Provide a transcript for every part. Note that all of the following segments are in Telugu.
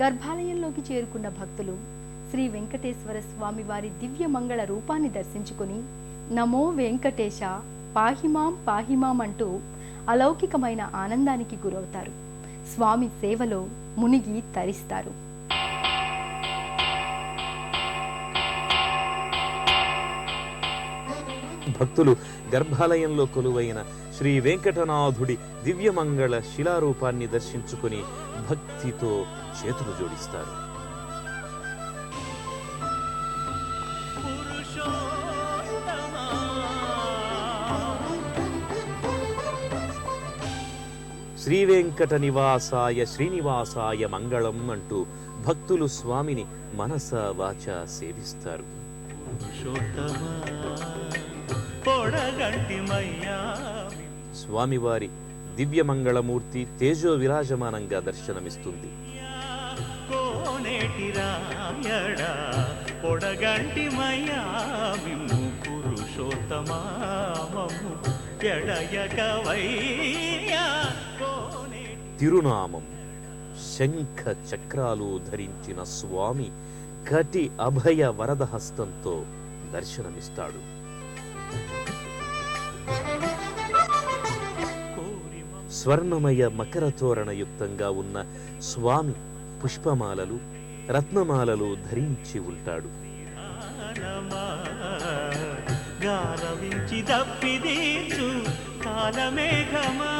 గర్భాలయంలోకి చేరుకున్న భక్తులు శ్రీ వెంకటేశ్వర స్వామి వారి దివ్య మంగళ రూపాన్ని దర్శించుకుని నమో వెంకటేశ పాహిమాం పాహిమాం అంటూ అలౌకికమైన ఆనందానికి గురవుతారు. స్వామి సేవలో మునిగి తరిస్తారు. భక్తులు గర్భాలయంలో కొలువైన శ్రీ వెంకటనాథుడి దివ్యమంగళ శిలారూపాన్ని దర్శించుకుని భక్తితో చేతులు జోడిస్తారు. శ్రీ వెంకట నివాసాయ శ్రీనివాసాయ మంగళం అంటూ భక్తులు స్వామిని మనస వాచ సేవిస్తారు. పొడగంటి మయ్యా స్వామివారి దివ్యమంగళమూర్తి తేజో విరాజమానంగా దర్శనమిస్తుంది తిరునామం. శంఖ చక్రాలు ధరించిన స్వామి కటి అభయ వరద హస్తంతో దర్శనమిస్తాడు. స్వర్ణమయ మకర తోరణయుక్తంగా ఉన్న స్వామి పుష్పమాలలు రత్నమాలలు ధరించి ఉంటాడు. గారవించి దప్పిదీచు కాలమేఘమా.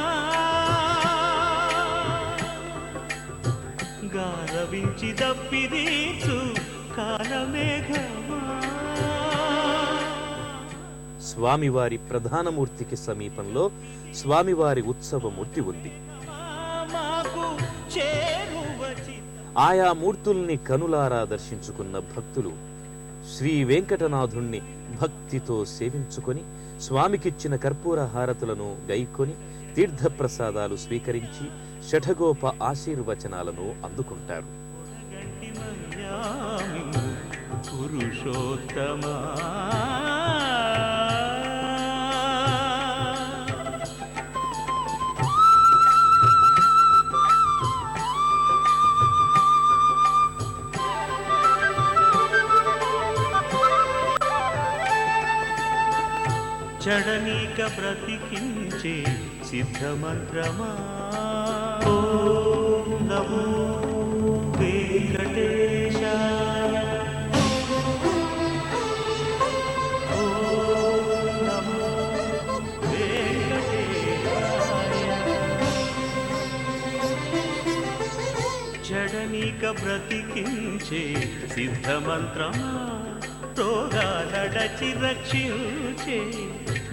గారవించి దప్పిదీచు కాలమేఘమా. స్వామివారి ప్రధానమూర్తికి సమీపంలో స్వామివారి ఉత్సవమూర్తి ఉంది. ఆయా మూర్తుల్ని కనులారా దర్శించుకున్న భక్తులు శ్రీ వెంకటనాథుణ్ణి భక్తితో సేవించుకొని స్వామికిచ్చిన కర్పూర హారతులను గైకొని తీర్థప్రసాదాలు స్వీకరించి షఠగోప ఆశీర్వచనాలను అందుకుంటారు. పురుషోత్తమా చడనీక బ్రతికించే సిద్ధమంత్రమా? ఓం నమో వెంకటేశాయ. జడనీక బ్రతికించే సిద్ధమంత్రమా? రోగాలడచి రక్షించే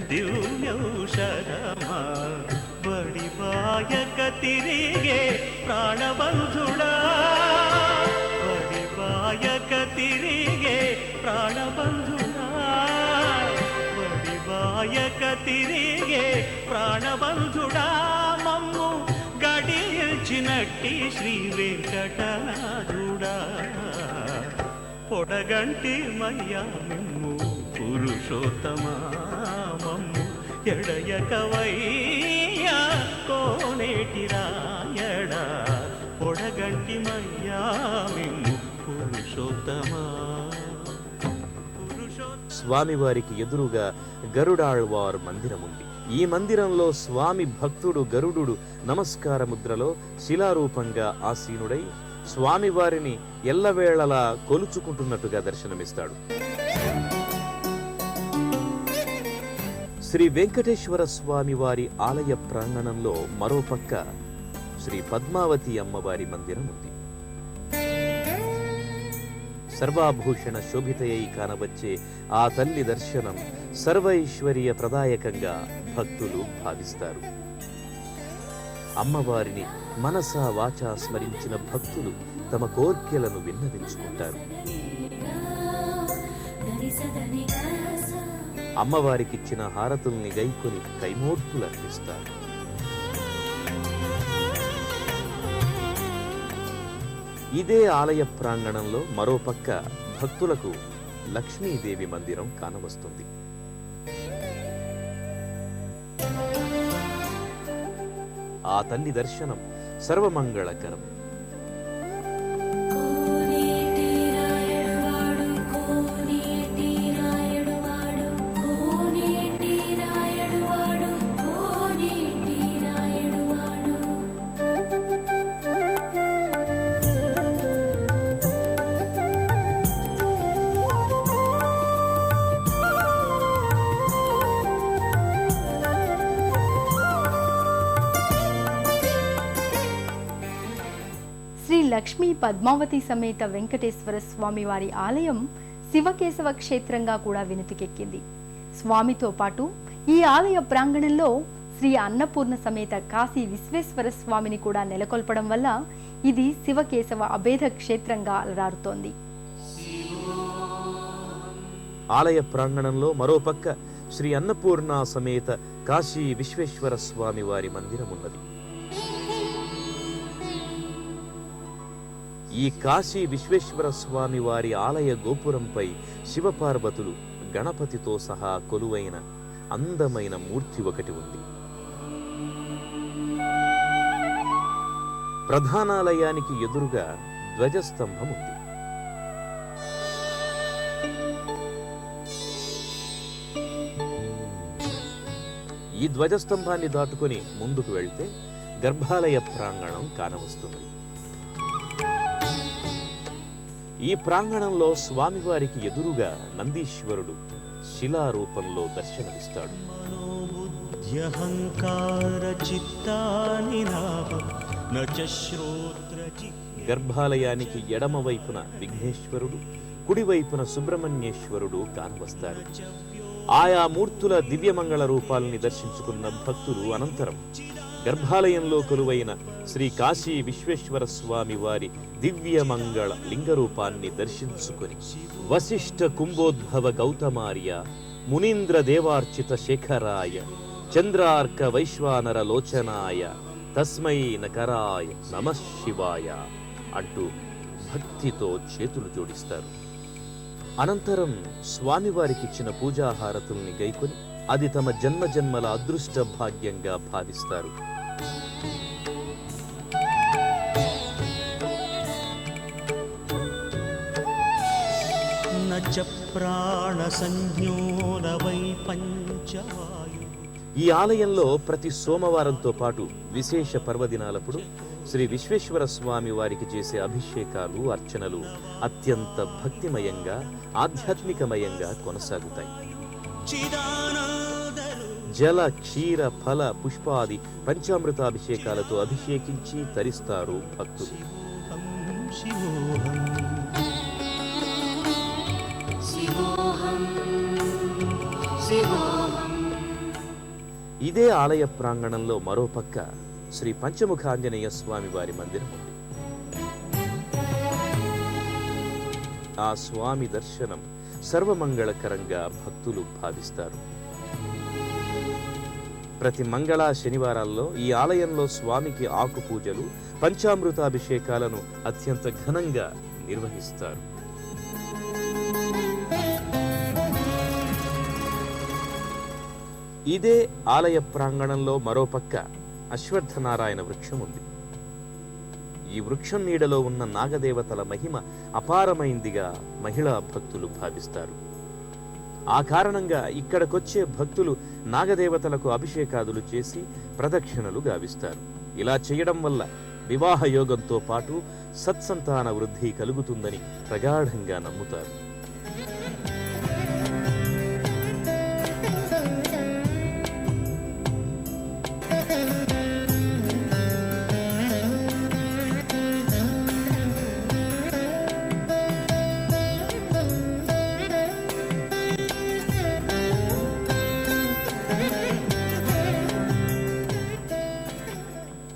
దివ్యౌషధమా బడిబాయక తిరిగే ప్రాణబంధుడా బడిబాయక తిరిగే ప్రాణబంధుడా వడివాయక తిరిగే ప్రాణబంధుడా మమ్ము గడిచినట్టి శ్రీ వెంకటనాథుడా పొడగంటి మయ్యా మిమ్ము పురుషోత్తమా మమ్ము ఎడయకవయ్యా కోనేటి రాయడ పొడగంటి మయ్యా మిమ్ము పురుషోత్తమా. స్వామివారికి ఎదురుగా గరుడాళ్వార్ మందిరముంది. ఈ మందిరంలో స్వామి భక్తుడు గరుడు నమస్కార ముద్రలో శిలారూపంగా ఆసీనుడై స్వామివారిని ఎల్లవేళలా కొలుచుకుంటున్నట్టుగా దర్శనమిస్తాడు. శ్రీ వెంకటేశ్వర స్వామి వారి ఆలయ ప్రాంగణంలో మరోపక్క శ్రీ పద్మావతి అమ్మవారి మందిరం ఉంది. సర్వాభూషణ శోభితయై కానవచ్చే ఆ తల్లి దర్శనం సర్వైశ్వర్య ప్రదాయకంగా భక్తులు భావిస్తారు. అమ్మవారిని మనసా వాచా స్మరించిన భక్తులు తమ కోర్కెలను విన్నవించుకుంటారు. అమ్మవారికిచ్చిన హారతుల్ని గైకొని కైమూర్తులు అర్పిస్తారు ఇదే ఆలయ ప్రాంగణంలో మరోపక్క భక్తులకు లక్ష్మీదేవి మందిరం కానవస్తుంది. ఆ తల్లి దర్శనం సర్వమంగళకరం. శ్రీ లక్ష్మీ పద్మావతి సమేత వెంకటేశ్వర స్వామి వారి ఆలయం శివకేశవ క్షేత్రంగా కూడా వినుతికెక్కింది. స్వామితో పాటు ఈ ఆలయ ప్రాంగణంలో శ్రీ అన్నపూర్ణ సమేత కాశీ విశ్వేశ్వర స్వామిని కూడా నెలకొల్పడం వల్ల ఇది శివకేశవ అభేద క్షేత్రంగా అలరారుతోంది. ఆలయ ప్రాంగణంలో మరోపక్క శ్రీ అన్నపూర్ణ సమేత కాశీ విశ్వేశ్వర స్వామి వారి మందిరం ఉన్నది ఈ కాశీ విశ్వేశ్వర స్వామి వారి ఆలయ గోపురంపై శివపార్వతులు గణపతితో సహా కొలువైన అందమైన మూర్తి ఒకటి ఉంది. ప్రధానాలయానికి ఎదురుగా ధ్వజస్తంభం ఉంది. ఈ ధ్వజస్తంభాన్ని దాటుకొని ముందుకు వెళ్తే గర్భాలయ ప్రాంగణం కానవస్తుంది ఈ ప్రాంగణంలో స్వామివారికి ఎదురుగా నందీశ్వరుడు శిలారూపంలో దర్శనమిస్తాడు. గర్భాలయానికి ఎడమ వైపున విఘ్నేశ్వరుడు కుడివైపున సుబ్రహ్మణ్యేశ్వరుడు కానవస్తారు. ఆయా మూర్తుల దివ్యమంగళ రూపాలని దర్శించుకున్న భక్తులు అనంతరం గర్భాలయంలో కొలువైన శ్రీ కాశీ విశ్వేశ్వర స్వామి వారి దివ్యమంగళ లింగ రూపాన్ని దర్శించుకొని వశిష్ఠ కుంభోద్భవ గౌతమార్య మునీంద్ర దేవార్చిత శేఖరాయ చంద్రార్క వైశ్వానర లోచనాయ తస్మై నకరాయ నమ శివాయ అంటూ భక్తితో చేతులు జోడిస్తారు. అనంతరం స్వామివారికిచ్చిన పూజాహారతుల్ని గైకొని అది తమ జన్మ జన్మల అదృష్ట భాగ్యంగా భావిస్తారు. ఈ ఆలయంలో ప్రతి సోమవారంతో పాటు విశేష పర్వదినాలప్పుడు శ్రీ విశ్వేశ్వర స్వామి వారికి చేసే అభిషేకాలు అర్చనలు అత్యంత భక్తిమయంగా ఆధ్యాత్మికమయంగా కొనసాగుతాయి. జల క్షీర ఫల పుష్పాది పంచామృతాభిషేకాలతో అభిషేకించి తరిస్తారు భక్తులు. ఇదే ఆలయ ప్రాంగణంలో మరోపక్క శ్రీ పంచముఖాంజనేయ స్వామి వారి మందిరం ఉంది. ఆ స్వామి దర్శనం సర్వమంగళకరంగా భక్తులు భావిస్తారు. ప్రతి మంగళ శనివారాల్లో ఈ ఆలయంలో స్వామికి ఆకు పూజలు పంచామృతాభిషేకాలను అత్యంత ఘనంగా నిర్వహిస్తారు. ఇదే ఆలయ ప్రాంగణంలో మరోపక్క అశ్వత్థనారాయణ వృక్షం ఉంది. ఈ వృక్షం నీడలో ఉన్న నాగదేవతల మహిమ అపారమైందిగా మహిళా భక్తులు భావిస్తారు. ఆ కారణంగా ఇక్కడకొచ్చే భక్తులు నాగదేవతలకు అభిషేకాదులు చేసి ప్రదక్షిణలు గావిస్తారు. ఇలా చేయడం వల్ల వివాహ యోగంతో పాటు సత్సంతాన వృద్ధి కలుగుతుందని ప్రగాఢంగా నమ్ముతారు.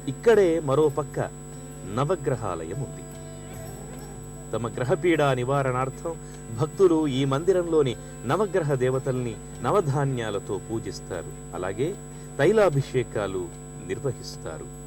ఇక్కడే మరో పక్క నవగ్రహాలయం ఉంది. తమ గ్రహపీడ నివారణార్థం భక్తులు ఈ మందిరంలోని నవగ్రహ దేవతల్ని నవధాన్యాలతో పూజిస్తారు. అలాగే తైలాభిషేకాలు నిర్వహిస్తారు.